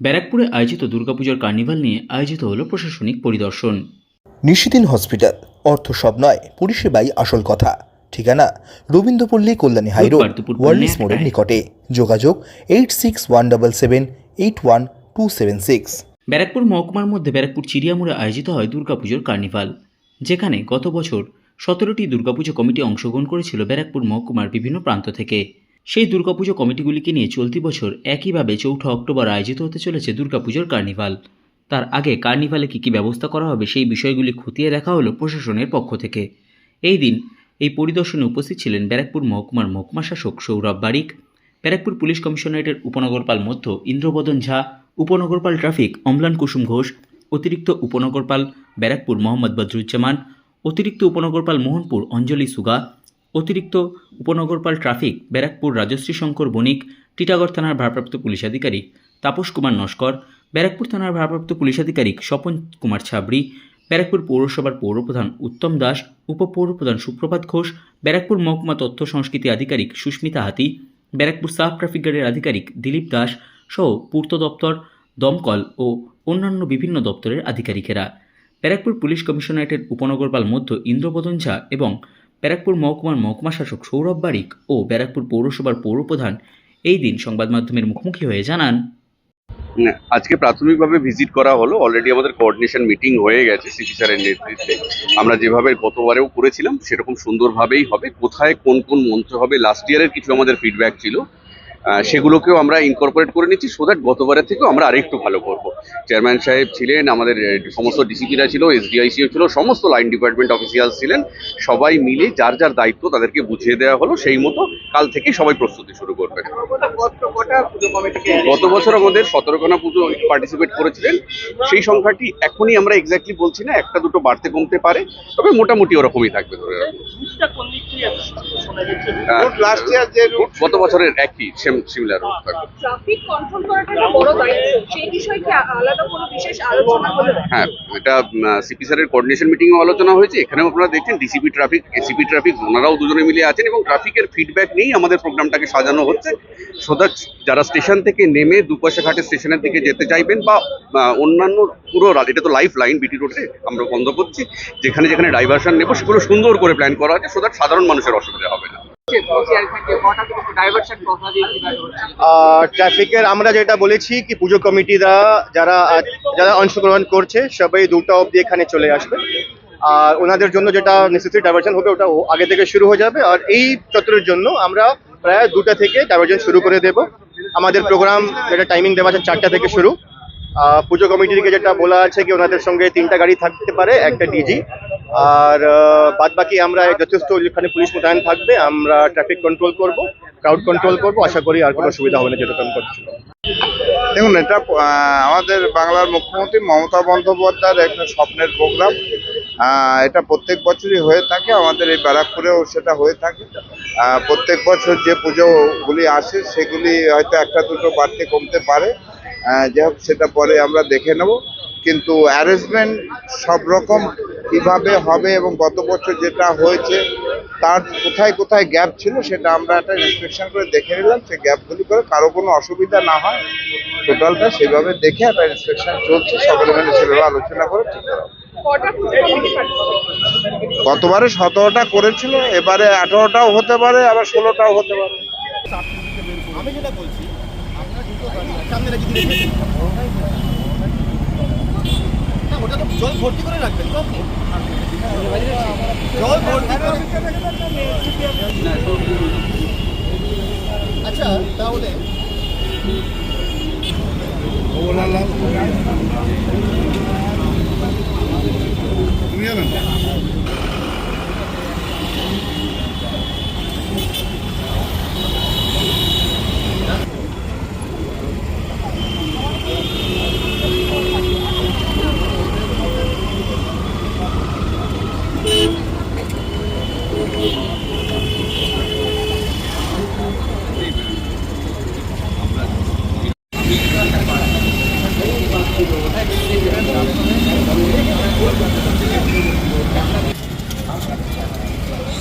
ব্যারাকপুরে আয়োজিত দুর্গাপুজোর কার্নিভাল নিয়ে আয়োজিত হলো প্রশাসনিক পরিদর্শন। নিশিদিন হসপিটাল অর্থ সব নয় পরিষেবাই আসল কথা। ঠিকানা রবীন্দ্রপল্লী কল্যাণী হাইরোড ওয়ার্ল্ডস মোড়ের। নিকটে। যোগাযোগ eight six one double seven eight one two seven six Barrackpore মহকুমার মধ্যে ব্যারাকপুর চিড়িয়ামোড়ে আয়োজিত হয় দুর্গাপুজোর কার্নিভাল। যেখানে গত বছর সতেরোটি দুর্গাপুজো কমিটি অংশগ্রহণ করেছিল ব্যারাকপুর মহকুমার বিভিন্ন প্রান্ত থেকে। সেই দুর্গাপুজো কমিটিগুলিকে নিয়ে চলতি বছর একইভাবে চৌঠা অক্টোবর আয়োজিত হতে চলেছে দুর্গাপুজোর কার্নিভাল। তার আগে কার্নিভালে কী কী ব্যবস্থা করা হবে সেই বিষয়গুলি খতিয়ে দেখা হলো প্রশাসনের পক্ষ থেকে। এই দিন এই পরিদর্শনে উপস্থিত ছিলেন ব্যারাকপুর মহকুমার মহকুমা শাসক সৌরভ বারিক, ব্যারাকপুর পুলিশ কমিশনারেটের উপনগরপাল মধ্য ইন্দ্রবদন ঝা, উপনগরপাল ট্রাফিক অম্লান কুসুম ঘোষ, অতিরিক্ত উপনগরপাল ব্যারাকপুর মোহাম্মদ বদরুজ্জামান, অতিরিক্ত উপনগরপাল মোহনপুর অঞ্জলি সুগা অতিরিক্ত উপনগরপাল ট্রাফিক, ব্যারাকপুর রাজশ্রী শঙ্কর বণিক, টিটাগড় থানার ভারপ্রাপ্ত পুলিশ আধিকারিক তাপস কুমার নস্কর, ব্যারাকপুর থানার ভারপ্রাপ্ত পুলিশ আধিকারিক স্বপন কুমার ছাবড়ি, ব্যারাকপুর পৌরসভার পৌরপ্রধান উত্তম দাস, উপপৌরপ্রধান সুপ্রভাত ঘোষ, ব্যারাকপুর মহকুমা তথ্য সংস্কৃতি আধিকারিক সুস্মিতা হাতি, ব্যারাকপুর সাব ট্রাফিক গার্ডের আধিকারিক দিলীপ দাস সহ পূর্ত দপ্তর, দমকল ও অন্যান্য বিভিন্ন দপ্তরের আধিকারিকেরা। ব্যারাকপুর পুলিশ কমিশনারেটের উপনগরপাল মধ্য ইন্দ্রবদন ঝা এবং ব্যারাকপুর মহকুমার মহকুমা শাসক সৌরভ বারিক ও ব্যারাকপুর পৌরসভার পৌরপ্রধান এই দিন সংবাদ মাধ্যমের মুখোমুখি হয়ে জানান। আজকে প্রাথমিকভাবে ভিজিট করা হলো। অলরেডি আমাদের কোঅর্ডিনেশন মিটিং হয়ে গেছে সিটি স্যারের নেতৃত্বে। আমরা যেভাবে গতবারেও করেছিলাম, সেরকম সুন্দরভাবেই হবে। কোথায় কোন কোন মন্ত্র হবে লাস্ট ইয়ারের কিছু আমাদের ফিডব্যাক ছিল। সেগুলোকেও আমরা ইনকর্পোরেট করে নিচ্ছি সো দ্যাট গতবারের থেকেও আমরা আরেকটু ভালো করব। চেয়ারম্যান সাহেব ছিলেন আমাদের সমস্ত ডিসিপিরা ছিল এসডিআইসিও ছিল সমস্ত লাইন ডিপার্টমেন্ট অফিসিয়াল ছিলেন সবাই মিলে যার যার দায়িত্ব তাদেরকে বুঝিয়ে দেওয়া হলো সেই মতো কাল থেকে সবাই প্রস্তুতি শুরু করবে। গত বছর আমাদের সতেরোখানা পুজো পার্টিসিপেট করেছিলেন সেই সংখ্যাটি এখনই আমরা এক্স্যাক্টলি বলছি না একটা দুটো বাড়তে কমতে পারে তবে মোটামুটি ওরকমই থাকবে ধরে রাখুন। লাস্ট গত বছরের একই সেম সিমিলার থাকবে। ট্রাফিক কন্ট্রোল করাটা একটা বড় দায়িত্ব সেই বিষয়ে কি আলাদা কোনো বিশেষ আলোচনা হলো? হ্যাঁ এটা সিপি স্যারের কোঅর্ডিনেশন মিটিংও আলোচনা হয়েছে। এখানেও আপনারা দেখছেন ডিসিপি ট্রাফিক এসিপি ট্রাফিক ওনারাও দুজনে মিলে আছেন এবং ট্রাফিকের ফিডব্যাক নিয়েই আমাদের প্রোগ্রামটাকে সাজানো হচ্ছে। সো দ্যাট যারা স্টেশন থেকে নেমে দুপাশে ঘাটে স্টেশনের দিকে যেতে চাইবেন বা অন্যান্য পুরো এটা তো লাইফ লাইন বিটি রোডে আমরা বন্ধ করছি। যেখানে যেখানে ডাইভারশন নেব সেগুলো সুন্দর করে প্ল্যান করা আছে। সো দ্যাট সাধারণ মানুষের অসুবিধা হবে না। ট্রাফিকের আমরা যেটা বলেছি কি পুজো কমিটিরা যারা যারা অংশগ্রহণ করছে, সবাই দুটো অবধি এখানে চলে আসবে। আর ওনাদের জন্য যেটা নেসেসারি ডাইভারশন হবে, ওটা আগে থেকে শুরু হয়ে যাবে। আর এই চত্বরের জন্য আমরা প্রায় দুটা থেকে ডাইভারশন শুরু করে দেব। আমাদের প্রোগ্রাম যেটা টাইমিং দেওয়া আছে চারটা থেকে শুরু। পুজো কমিটিকে যেটা বলা আছে কি, ওনাদের সঙ্গে তিনটা গাড়ি থাকতে পারে, একটা ডিজি আর বাদ বাকি আমরা যথেষ্ট এখানে পুলিশ মোতায়েন থাকবে, আমরা ট্রাফিক কন্ট্রোল করব ক্রাউড কন্ট্রোল করব, আশা করি আর কোনো সুবিধা হবে না যেরকম করছিল দেখুন, এটা আমাদের বাংলার মুখ্যমন্ত্রী মমতা বন্দ্যোপাধ্যায়ের একটা স্বপ্নের প্রোগ্রাম এটা প্রত্যেক বছরই হয়ে থাকে, আমাদের এই ব্যারাকপুরেও সেটা হয়ে থাকে। প্রত্যেক বছর যে পুজোগুলি আসে, সেগুলি হয়তো একটা দুটো বাড়তে কমতে পারে। যাই হোক, সেটা পরে আমরা দেখে নেব। কিন্তু অ্যারেঞ্জমেন্ট সব রকম কীভাবে হবে এবং গত বছর যেটা হয়েছে তার কোথায় কোথায় গ্যাপ ছিল সেটা আমরা একটা ইন্সপেকশন করে দেখে নিলাম। সেই গ্যাপগুলি করে কারও কোনো অসুবিধা না হয় টোটালটা সেভাবে দেখে একটা ইন্সপেকশন চলছে। সকলে মিলে সেভাবে আলোচনা করে ঠিক করা গতবারে সতেরোটা করেছিল এবারে আঠারোটাও হতে পারে আবার ষোলোটাও হতে পারে। আমি যেটা বলছি আপনারা দুটো গাড়ি সামনে রেখে দিন না ওটা তো জল ভর্তি করে রাখবেন তো আপনি জল ভর্তি করে আচ্ছা তাহলে